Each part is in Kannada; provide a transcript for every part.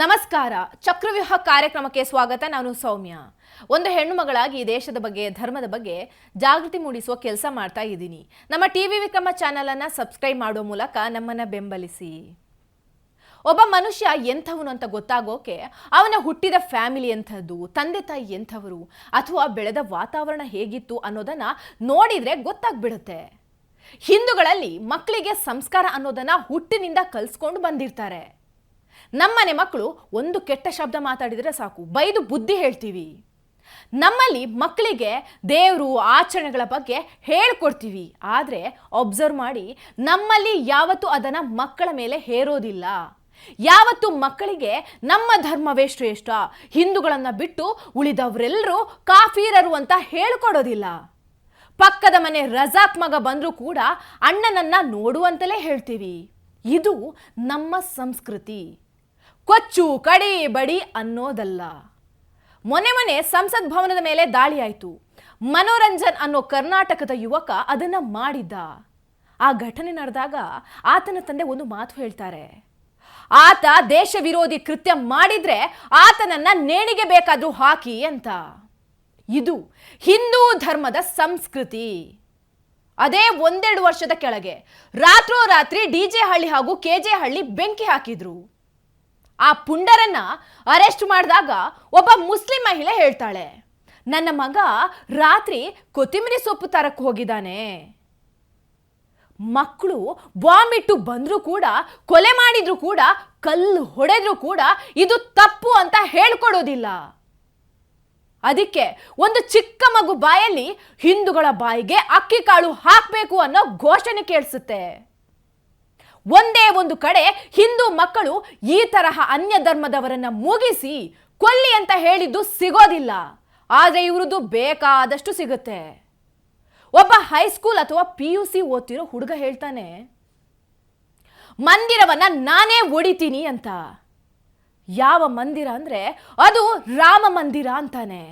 ನಮಸ್ಕಾರ. ಚಕ್ರವ್ಯೂಹ ಕಾರ್ಯಕ್ರಮಕ್ಕೆ ಸ್ವಾಗತ. ನಾನು ಸೌಮ್ಯ. ಒಂದು ಹೆಣ್ಣು ಮಗಳಾಗಿ ದೇಶದ ಬಗ್ಗೆ, ಧರ್ಮದ ಬಗ್ಗೆ ಜಾಗೃತಿ ಮೂಡಿಸುವ ಕೆಲಸ ಮಾಡ್ತಾ ಇದ್ದೀನಿ. ನಮ್ಮ ಟಿವಿ ವಿಕ್ರಮ ಚಾನೆಲ್ ಅನ್ನ ಸಬ್ಸ್ಕ್ರೈಬ್ ಮಾಡುವ ಮೂಲಕ ನಮ್ಮನ್ನ ಬೆಂಬಲಿಸಿ. ಒಬ್ಬ ಮನುಷ್ಯ ಎಂಥವನು ಅಂತ ಗೊತ್ತಾಗೋಕೆ ಅವನ ಹುಟ್ಟಿದ ಫ್ಯಾಮಿಲಿ ಎಂಥದ್ದು, ತಂದೆ ತಾಯಿ ಎಂಥವರು, ಅಥವಾ ಬೆಳೆದ ವಾತಾವರಣ ಹೇಗಿತ್ತು ಅನ್ನೋದನ್ನ ನೋಡಿದ್ರೆ ಗೊತ್ತಾಗ್ಬಿಡುತ್ತೆ. ಹಿಂದೂಗಳಲ್ಲಿ ಮಕ್ಕಳಿಗೆ ಸಂಸ್ಕಾರ ಅನ್ನೋದನ್ನ ಹುಟ್ಟಿನಿಂದ ಕಲ್ಸ್ಕೊಂಡು ಬಂದಿರ್ತಾರೆ. ನಮ್ಮನೆ ಮಕ್ಕಳು ಒಂದು ಕೆಟ್ಟ ಶಬ್ದ ಮಾತಾಡಿದರೆ ಸಾಕು. ಬೈದು ಬುದ್ಧಿ ಹೇಳ್ತೀವಿ. ನಮ್ಮಲ್ಲಿ ಮಕ್ಕಳಿಗೆ ದೇವರು, ಆಚರಣೆಗಳ ಬಗ್ಗೆ ಹೇಳ್ಕೊಡ್ತೀವಿ. ಆದರೆ ಒಬ್ಸರ್ವ್ ಮಾಡಿ, ನಮ್ಮಲ್ಲಿ ಯಾವತ್ತೂ ಅದನ್ನು ಮಕ್ಕಳ ಮೇಲೆ ಹೇರೋದಿಲ್ಲ. ಯಾವತ್ತು ಮಕ್ಕಳಿಗೆ ನಮ್ಮ ಧರ್ಮವೇ ಶ್ರೇಷ್ಠ. ಹಿಂದೂಗಳನ್ನು ಬಿಟ್ಟು ಉಳಿದವರೆಲ್ಲರೂ ಕಾಫೀರರು ಅಂತ ಹೇಳ್ಕೊಡೋದಿಲ್ಲ. ಪಕ್ಕದ ಮನೆ ರಜಾಕ್ ಮಗ ಬಂದರೂ ಕೂಡ ಅಣ್ಣನನ್ನ ನೋಡುವಂತಲೇ ಹೇಳ್ತೀವಿ. ಇದು ನಮ್ಮ ಸಂಸ್ಕೃತಿ. ಕೊಚ್ಚು ಕಡಿ ಬಡಿ ಅನ್ನೋದಲ್ಲ. ಮೊನ್ನೆ ಮೊನೆ ಸಂಸತ್ ಭವನದ ಮೇಲೆ ದಾಳಿಯಾಯಿತು. ಮನೋರಂಜನ್ ಅನ್ನೋ ಕರ್ನಾಟಕದ ಯುವಕ ಅದನ್ನ ಮಾಡಿದ್ದ. ಆ ಘಟನೆ ನಡೆದಾಗ ಆತನ ತಂದೆ ಒಂದು ಮಾತು ಹೇಳ್ತಾರೆ. ಆತ ದೇಶ ವಿರೋಧಿ ಕೃತ್ಯ ಮಾಡಿದ್ರೆ ಆತನನ್ನ ನೇಣಿಗೆ ಬೇಕಾದ್ರೂ ಹಾಕಿ ಅಂತ. ಇದು ಹಿಂದೂ ಧರ್ಮದ ಸಂಸ್ಕೃತಿ. ಅದೇ ಒಂದೆರಡು ವರ್ಷದ ಕೆಳಗೆ ರಾತ್ರೋರಾತ್ರಿ ಡಿ ಜೆ ಹಳ್ಳಿ ಹಾಗೂ ಕೆ ಜೆ ಹಳ್ಳಿ ಬೆಂಕಿ ಹಾಕಿದ್ರು. ಆ ಪುಂಡರನ್ನ ಅರೆಸ್ಟ್ ಮಾಡಿದಾಗ ಒಬ್ಬ ಮುಸ್ಲಿಂ ಮಹಿಳೆ ಹೇಳ್ತಾಳೆ, ನನ್ನ ಮಗ ರಾತ್ರಿ ಕೊತ್ತಿಮಿರಿ ಸೊಪ್ಪು ತರಕ್ಕೆ ಹೋಗಿದ್ದಾನೆ. ಮಕ್ಕಳು ಬಾಂಬ್ ಇಟ್ಟು ಬಂದರೂ ಕೂಡ, ಕೊಲೆ ಮಾಡಿದ್ರು ಕೂಡ, ಕಲ್ಲು ಹೊಡೆದ್ರು ಕೂಡ ಇದು ತಪ್ಪು ಅಂತ ಹೇಳ್ಕೊಡೋದಿಲ್ಲ. ಅದಕ್ಕೆ ಒಂದು ಚಿಕ್ಕ ಮಗು ಬಾಯಲ್ಲಿ ಹಿಂದೂಗಳ ಬಾಯಿಗೆ ಅಕ್ಕಿ ಕಾಳು ಹಾಕಬೇಕು ಅನ್ನೋ ಘೋಷಣೆ ಕೇಳಿಸುತ್ತೆ. ಒಂದೇ ಒಂದು ಕಡೆ ಹಿಂದೂ ಮಕ್ಕಳು ಈ ತರಹ ಅನ್ಯ ಧರ್ಮದವರನ್ನ ಮುಗಿಸಿ ಕೊಲ್ಲಿ ಅಂತ ಹೇಳಿದ್ದು ಸಿಗೋದಿಲ್ಲ. ಆದರೆ ಇವ್ರದ್ದು ಬೇಕಾದಷ್ಟು ಸಿಗುತ್ತೆ. ಒಬ್ಬ ಹೈಸ್ಕೂಲ್ ಅಥವಾ ಪಿ ಯು ಸಿ ಓದ್ತಿರೋ ಹುಡುಗ ಹೇಳ್ತಾನೆ, ಮಂದಿರವನ್ನ ನಾನೇ ಒಡಿತೀನಿ ಅಂತ. ಯಾವ ಮಂದಿರ ಅಂದ್ರೆ ಅದು ರಾಮ ಮಂದಿರ ಅಂತಾನೆ.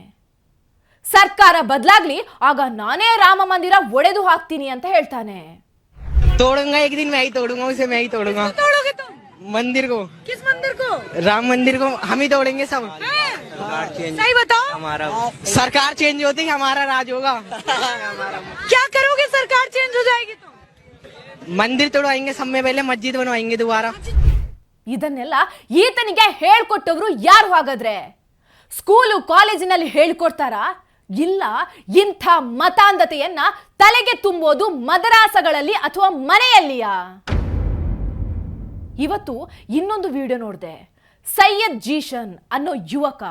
ಸರ್ಕಾರ ಬದಲಾಗ್ಲಿ, ಆಗ ನಾನೇ ರಾಮ ಮಂದಿರ ಒಡೆದು ಹಾಕ್ತೀನಿ ಅಂತ ಹೇಳ್ತಾನೆ. तोड़ूंगा एक दिन मैं ही तोड़ूंगा उसे मैं ही तोड़ूंगा तोड़ोगे तुम मंदिर को किस मंदिर को राम मंदिर को हम ही तोड़ेंगे सब सही बताओ हमारा सरकार चेंज होती है हमारा राज होगा क्या करोगे सरकार चेंज हो जाएगी तो मंदिर तोड़वाएंगे सब में पहले मस्जिद बनवाएंगे दोबारा ಇದನ್ನೆಲ್ಲ ಈತನಿಗೆ ಹೇಳ್ಕೊಟ್ಟವರು ಯಾರು ಹಾಗಾದ್ರೆ ಸ್ಕೂಲು ಕಾಲೇಜಿನಲ್ಲಿ ಹೇಳ್ಕೊಡ್ತಾರಾ ಇಲ್ಲ, ಇಂಥ ಮತಾಂಧತೆಯನ್ನ ತಲೆಗೆ ತುಂಬೋದು ಮದರಾಸಗಳಲ್ಲಿ ಅಥವಾ ಮನೆಯಲ್ಲಿಯಾ? ಇವತ್ತು ಇನ್ನೊಂದು ವಿಡಿಯೋ ನೋಡಿದೆ. ಸೈಯದ್ ಜೀಶನ್ ಅನ್ನೋ ಯುವಕ,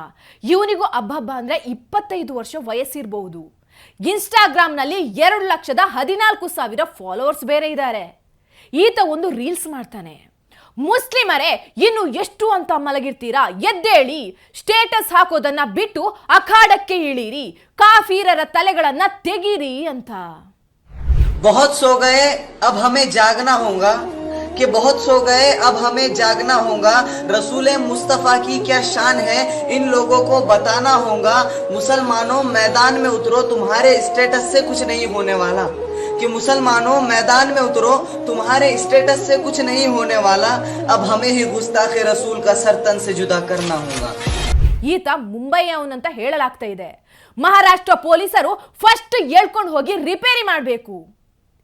ಇವನಿಗೂ ಅಬ್ಬಬ್ಬ ಅಂದ್ರೆ ಇಪ್ಪತ್ತೈದು ವರ್ಷ ವಯಸ್ಸಿರಬಹುದು ಇನ್ಸ್ಟಾಗ್ರಾಮ್ನಲ್ಲಿ ಎರಡು ಲಕ್ಷದ ಹದಿನಾಲ್ಕು ಸಾವಿರ ಫಾಲೋವರ್ಸ್ ಬೇರೆ ಇದ್ದಾರೆ ಈತ ಒಂದು ರೀಲ್ಸ್ ಮಾಡ್ತಾನೆ. ಮುಸ್ಲಿಮರೇ ಇನ್ನು ಎಷ್ಟು ಅಂತ ಮಲಗಿರ್ತೀರಾ ಎದ್ದೇಳಿ ಸ್ಟೇಟಸ್ ಹಾಕೋದನ್ನ ಬಿಟ್ಟು ಅಖಾಡಕ್ಕೆ ಇಳೀರಿ ಕಾಫೀರರ ತಲೆಗಳನ್ನ ತೆಗೀರಿ ಅಂತ बहुत सो गए अब हमें जागना होगा कि बहुत सो गए अब हमें जागना होगा रसूल मुस्तफ़ा की क्या शान है इन लोगों को बताना होगा मुसलमानों मैदान में उतरो तुम्हारे स्टेटस से कुछ नहीं होने वाला कि मुसलमानों मैदान में उतरो तुम्हारे स्टेटस से कुछ नहीं होने वाला अब हमें ही गुस्ताख रसूल का सरतन से जुदा करना होगा ಈತ ಮುಂಬೈಯವನಂತ ಹೇಳಲಾಗ್ತಾ ಇದೆ ಮಹಾರಾಷ್ಟ್ರ ಪೊಲೀಸರು ಫಸ್ಟ್ ಹೇಳ್ಕೊಂಡು ಹೋಗಿ ರಿಪೇರಿ ಮಾಡಬೇಕು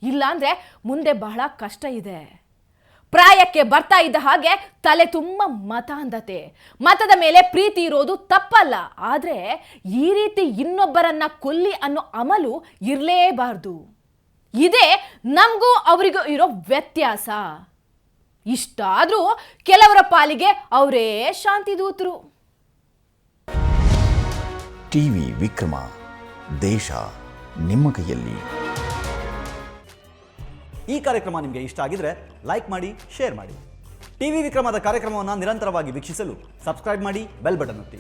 ಇಲ್ಲಾಂದ್ರೆ ಮುಂದೆ ಬಹಳ ಕಷ್ಟ ಇದೆ ಪ್ರಾಯಕ್ಕೆ ಬರ್ತಾ ಇದ್ದ ಹಾಗೆ ತಲೆ ತುಂಬ ಮತಾಂಧತೆ ಮತದ ಮೇಲೆ ಪ್ರೀತಿ ಇರೋದು ತಪ್ಪಲ್ಲ ಆದರೆ ಈ ರೀತಿ ಇನ್ನೊಬ್ಬರನ್ನ ಕೊಲ್ಲಿ ಅನ್ನೋ ಅಮಲು ಇರಲೇಬಾರ್ದು ಇದೇ ನಮಗೂ ಅವರಿಗೂ ಇರೋ ವ್ಯತ್ಯಾಸ. ಇಷ್ಟಾದರೂ ಕೆಲವರ ಪಾಲಿಗೆ ಅವರೇ ಶಾಂತಿ ದೂತರು. ಟಿವಿ ವಿಕ್ರಮ ದೇಶ ನಿಮ್ಮ ಕೈಯಲ್ಲಿ. ಈ ಕಾರ್ಯಕ್ರಮ ನಿಮಗೆ ಇಷ್ಟ ಆಗಿದ್ರೆ ಲೈಕ್ ಮಾಡಿ ಶೇರ್ ಮಾಡಿ. ಟಿವಿ ವಿಕ್ರಮದ ಕಾರ್ಯಕ್ರಮವನ್ನು ನಿರಂತರವಾಗಿ ವೀಕ್ಷಿಸಲು ಸಬ್ಸ್ಕ್ರೈಬ್ ಮಾಡಿ ಬೆಲ್ ಬಟನ್ ಒತ್ತಿ.